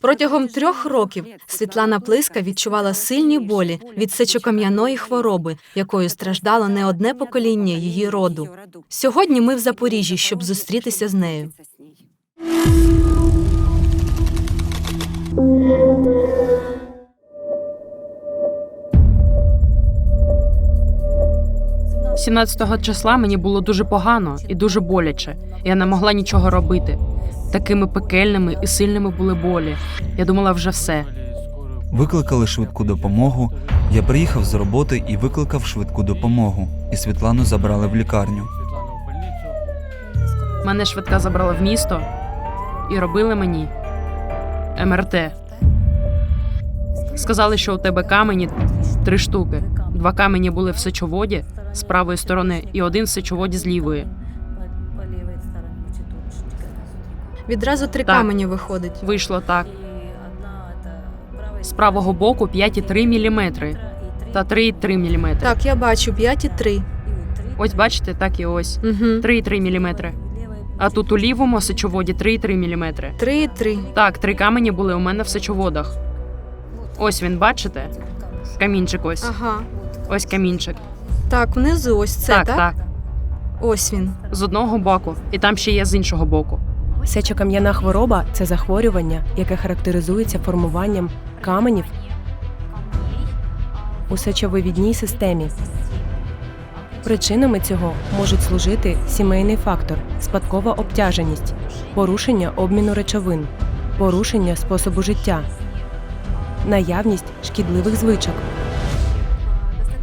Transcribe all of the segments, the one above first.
Протягом трьох років Світлана Плиска відчувала сильні болі від сечокам'яної хвороби, якою страждало не одне покоління її роду. Сьогодні ми в Запоріжжі, щоб зустрітися з нею. – 17 числа мені було дуже погано і дуже боляче. Я не могла нічого робити. Такими пекельними і сильними були болі. Я думала, вже все. Викликали швидку допомогу. Я приїхав з роботи і викликав швидку допомогу. І Світлану забрали в лікарню. Мене швидка забрала в місто і робили мені МРТ. Сказали, що у тебе камені три штуки. Два камені були в сечоводі з правої сторони і один сечоводі з лівої. Відразу три Так. камені виходить. Вийшло так. З правого боку 5,3 мм та 3,3 мм. Так, я бачу 5,3. Ось бачите, так і ось. Угу. 3,3 мм. А тут у лівому сечоводі 3,3 мм. 3,3. Так, три камені були у мене в сечоводах. Ось він, бачите? Камінчик ось. Ага. Ось камінчик. Так, внизу ось це, так, так? так. Ось він. З одного боку, і там ще є з іншого боку. Сечокам'яна хвороба це захворювання, яке характеризується формуванням каменів у сечовивідній системі. Причинами цього можуть служити сімейний фактор, спадкова обтяженість, порушення обміну речовин, порушення способу життя, наявність шкідливих звичок,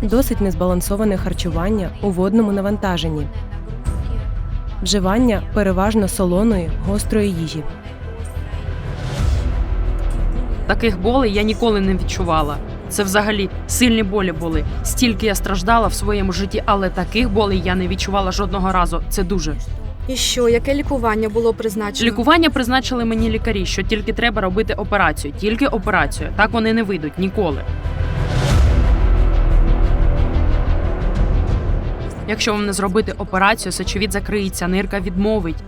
досить незбалансоване харчування у водному навантаженні, вживання переважно солоної гострої їжі. Таких болей я ніколи не відчувала. Це взагалі сильні болі були. Стільки я страждала в своєму житті, але таких болей я не відчувала жодного разу. Це дуже. І що, яке лікування було призначено? Лікування призначили мені лікарі, що тільки треба робити операцію, тільки операцію. Так вони не вийдуть ніколи. Якщо вам не зробити операцію, сечовід закриється, нирка відмовить.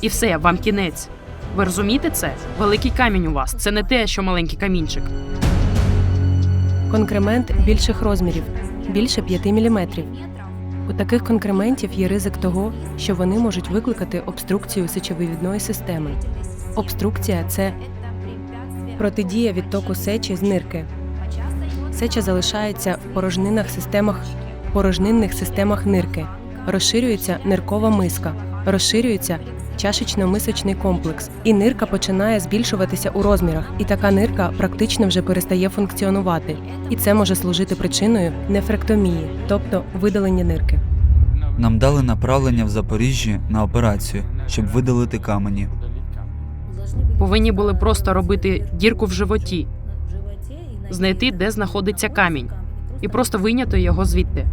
І все, вам кінець. Ви розумієте це? Великий камінь у вас. Це не те, що маленький камінчик. Конкремент більших розмірів більше 5 мм. У таких конкрементів є ризик того, що вони можуть викликати обструкцію сечовивідної системи. Обструкція це протидія відтоку сечі з нирки. Сеча залишається в порожнинах системах порожнинних системах нирки. Розширюється ниркова миска, розширюється чашечно-мисочний комплекс, і нирка починає збільшуватися у розмірах, і така нирка практично вже перестає функціонувати. І це може служити причиною нефректомії, тобто видалення нирки. Нам дали направлення в Запоріжжі на операцію, щоб видалити камені. Повинні були просто робити дірку в животі, знайти, де знаходиться камінь, і просто вийняти його звідти.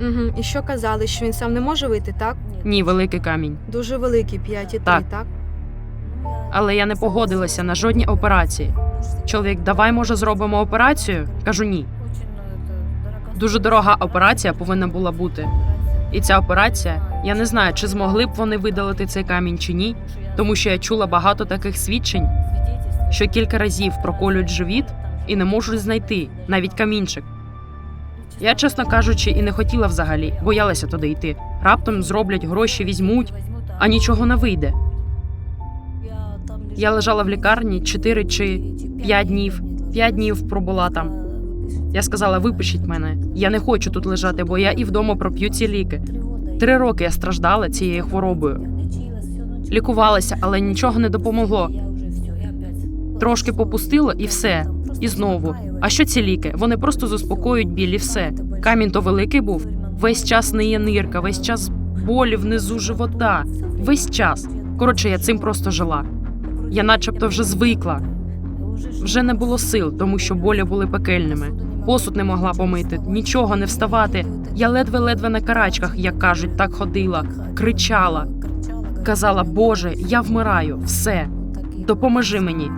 Угу. І що казали, що він сам не може вийти, так? Ні, великий камінь. Дуже великий 5,3, Так. так? Але я не погодилася на жодні операції. Чоловік, давай може зробимо операцію? Кажу ні. Дуже дорога операція повинна була бути. І ця операція, я не знаю, чи змогли б вони видалити цей камінь чи ні, тому що я чула багато таких свідчень, що кілька разів проколюють живіт і не можуть знайти навіть камінчик. Я, чесно кажучи, і не хотіла взагалі, боялася туди йти. Раптом зроблять гроші, візьмуть, а нічого не вийде. Я лежала в лікарні 4 чи 5 днів. 5 днів пробула там. Я сказала: випишіть мене. Я не хочу тут лежати, бо я і вдома проп'ю ці ліки. Три роки я страждала цією хворобою. Лікувалася, але нічого не допомогло. Трошки попустило і все. І знову. А що ці ліки? Вони просто заспокоюють біль і все. Камінь то великий був. Весь час не є нирка, весь час болі внизу живота. Весь час. Коротше, я цим просто жила. Я начебто вже звикла. Вже не було сил, тому що болі були пекельними. Посуд не могла помити, нічого не вставати. Я ледве-ледве на карачках, як кажуть, так ходила, кричала. Казала, Боже, я вмираю, все, допоможи мені.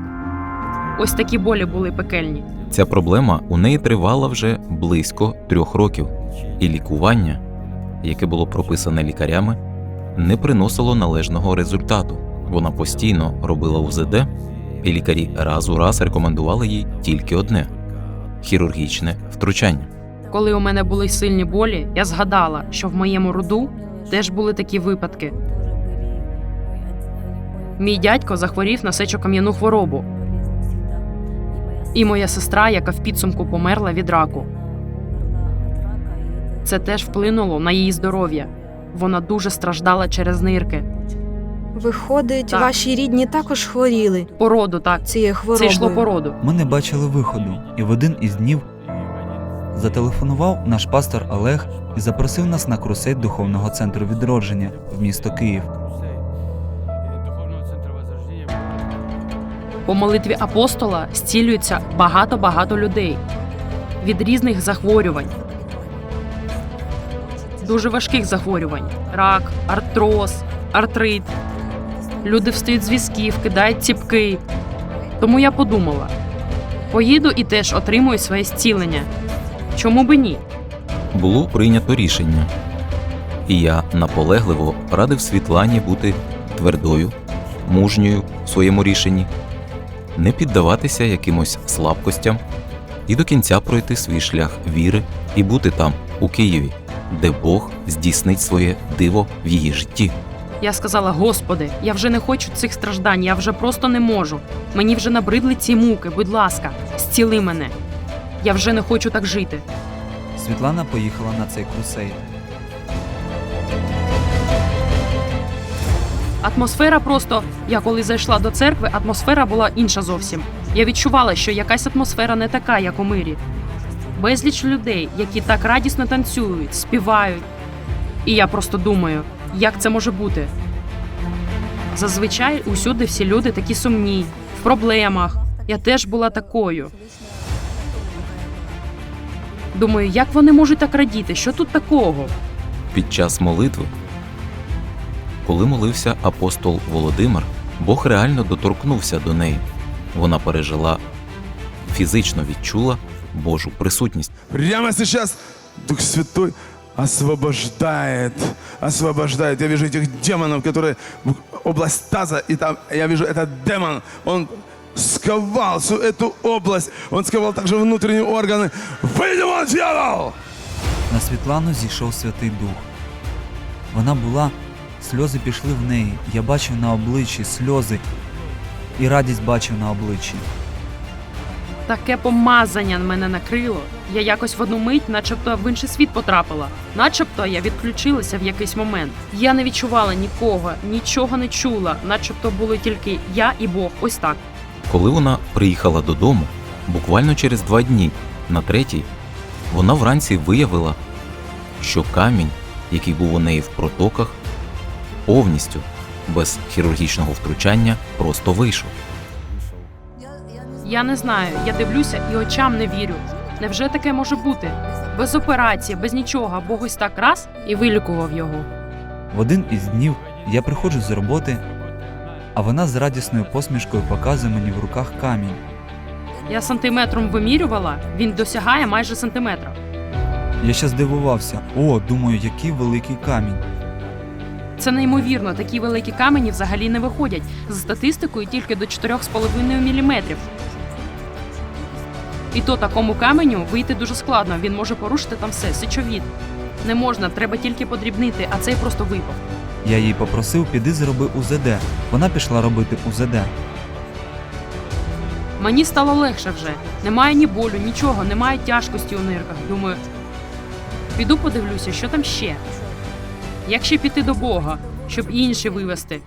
Ось такі болі були пекельні. Ця проблема у неї тривала вже близько трьох років, і лікування, яке було прописане лікарями, не приносило належного результату. Вона постійно робила УЗД і лікарі раз у раз рекомендували їй тільки одне хірургічне втручання. Коли у мене були сильні болі, я згадала, що в моєму роду теж були такі випадки. Мій дядько захворів на сечокам'яну хворобу, і моя сестра, яка в підсумку померла від раку. Це теж вплинуло на її здоров'я. Вона дуже страждала через нирки. Виходить, Так. ваші рідні також хворіли Породу, так. цією Це хворобою. йшло породу. Ми не бачили виходу, і в один із днів зателефонував наш пастор Олег і запросив нас на крусейд духовного центру відродження в місто Київ. По молитві апостола зцілюється багато-багато людей від різних захворювань, дуже важких захворювань: рак, артроз, артрит. Люди встають з візків, кидають ціпки. Тому я подумала: поїду і теж отримую своє зцілення. Чому би ні? Було прийнято рішення, і я наполегливо радив Світлані бути твердою, мужньою в своєму рішенні, не піддаватися якимось слабкостям і до кінця пройти свій шлях віри і бути там, у Києві, де Бог здійснить своє диво в її житті. Я сказала: Господи, я вже не хочу цих страждань, я вже просто не можу. Мені вже набридли ці муки, будь ласка, зціли мене. Я вже не хочу так жити. Світлана поїхала на цей крусейд. Атмосфера просто, я коли зайшла до церкви, атмосфера була інша зовсім. Я відчувала, що якась атмосфера не така, як у мирі. Безліч людей, які так радісно танцюють, співають. І я просто думаю, як це може бути? Зазвичай усюди всі люди такі сумні, в проблемах. Я теж була такою. Думаю, як вони можуть так радіти? Що тут такого? Під час молитви, коли молився апостол Володимир, Бог реально доторкнувся до неї. Вона пережила, фізично відчула Божу присутність. Прямо сейчас Дух Святой освобождает, освобождает. Я вижу этих демонов, которые в область таза, и там я вижу этот демон, он сковал всю эту область, он сковал также внутренние органы. Выйди вон, дьявол! На Світлану зійшов Святий Дух. Вона була, сльози пішли в неї. Я бачив на обличчі сльози і радість бачив на обличчі. Таке помазання мене накрило. Я якось в одну мить, начебто в інший світ потрапила. Начебто я відключилася в якийсь момент. Я не відчувала нікого, нічого не чула, начебто були тільки я і Бог. Ось так. Коли вона приїхала додому, буквально через два дні, на третій, вона вранці виявила, що камінь, який був у неї в протоках, повністю без хірургічного втручання просто вийшов. Я не знаю, я дивлюся і очам не вірю. Невже таке може бути? Без операції, без нічого, Бог ось так раз і вилікував його. В один із днів я приходжу з роботи, а вона з радісною посмішкою показує мені в руках камінь. Я сантиметром вимірювала, він досягає майже сантиметра. Я ще здивувався. О, думаю, який великий камінь. Це неймовірно, такі великі камені взагалі не виходять. За статистикою тільки до 4,5 мм. І то такому каменю вийти дуже складно. Він може порушити там все, сечовід. Не можна, треба тільки подрібнити, а цей просто випав. Я їй попросив, піди зроби УЗД. Вона пішла робити УЗД. Мені стало легше вже. Немає ні болю, нічого, немає тяжкості у нирках. Думаю, піду подивлюся, що там ще. Як ще піти до Бога, щоб інші вивести.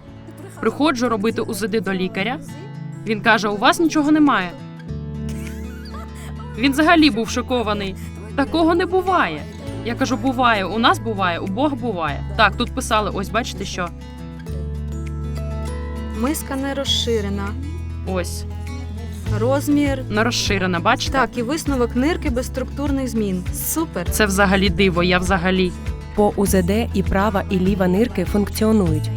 Приходжу робити УЗД до лікаря. Він каже: у вас нічого немає. Він взагалі був шокований. Такого не буває. Я кажу, буває, у нас буває, у Бога буває. Так, тут писали, ось бачите, що Миска не розширена. ось Розмір. не розширена, бачите? Так, і висновок нирки без структурних змін. Супер. Це взагалі диво, я взагалі. По УЗД і права, і ліва нирки функціонують.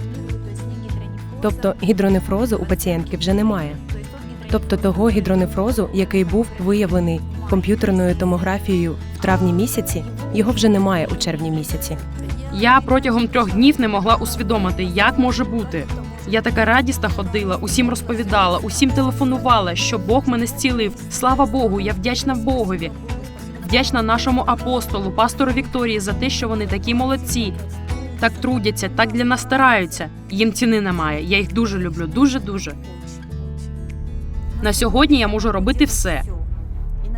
Тобто гідронефрозу у пацієнтки вже немає. Тобто того гідронефрозу, який був виявлений комп'ютерною томографією в травні місяці, його вже немає у червні місяці. Я протягом трьох днів не могла усвідомити, як може бути. Я така радісна ходила, усім розповідала, усім телефонувала, що Бог мене зцілив. Слава Богу, я вдячна Богові. Вдячна нашому апостолу, пастору Вікторії за те, що вони такі молодці, так трудяться, так для нас стараються. Їм ціни немає. Я їх дуже люблю, дуже дуже. На сьогодні я можу робити все: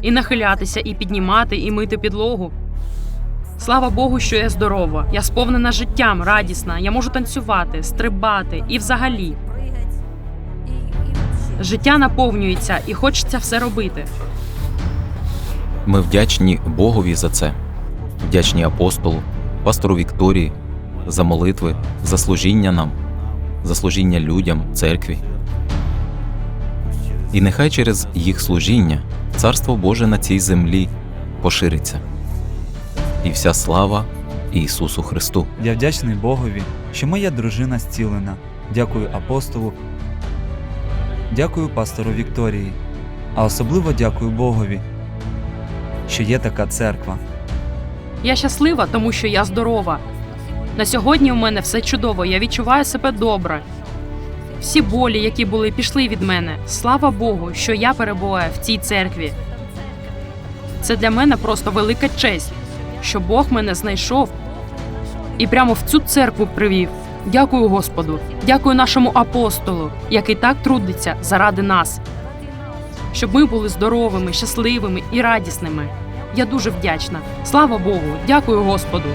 і нахилятися, і піднімати, і мити підлогу. Слава Богу, що я здорова. Я сповнена життям, радісна. Я можу танцювати, стрибати і взагалі. Життя наповнюється і хочеться все робити. Ми вдячні Богові за це, вдячні апостолу, пастору Вікторії, за молитви, за служіння нам, за служіння людям, церкві. І нехай через їх служіння Царство Боже на цій землі пошириться. І вся слава Ісусу Христу. Я вдячний Богові, що моя дружина зцілена. Дякую апостолу. Дякую пастору Вікторії. А особливо дякую Богові, що є така церква. Я щаслива, тому що я здорова. На сьогодні у мене все чудово, я відчуваю себе добре. Всі болі, які були, пішли від мене. Слава Богу, що я перебуваю в цій церкві. Це для мене просто велика честь, що Бог мене знайшов і прямо в цю церкву привів. Дякую Господу, дякую нашому апостолу, який так трудиться заради нас, щоб ми були здоровими, щасливими і радісними. Я дуже вдячна. Слава Богу, дякую Господу.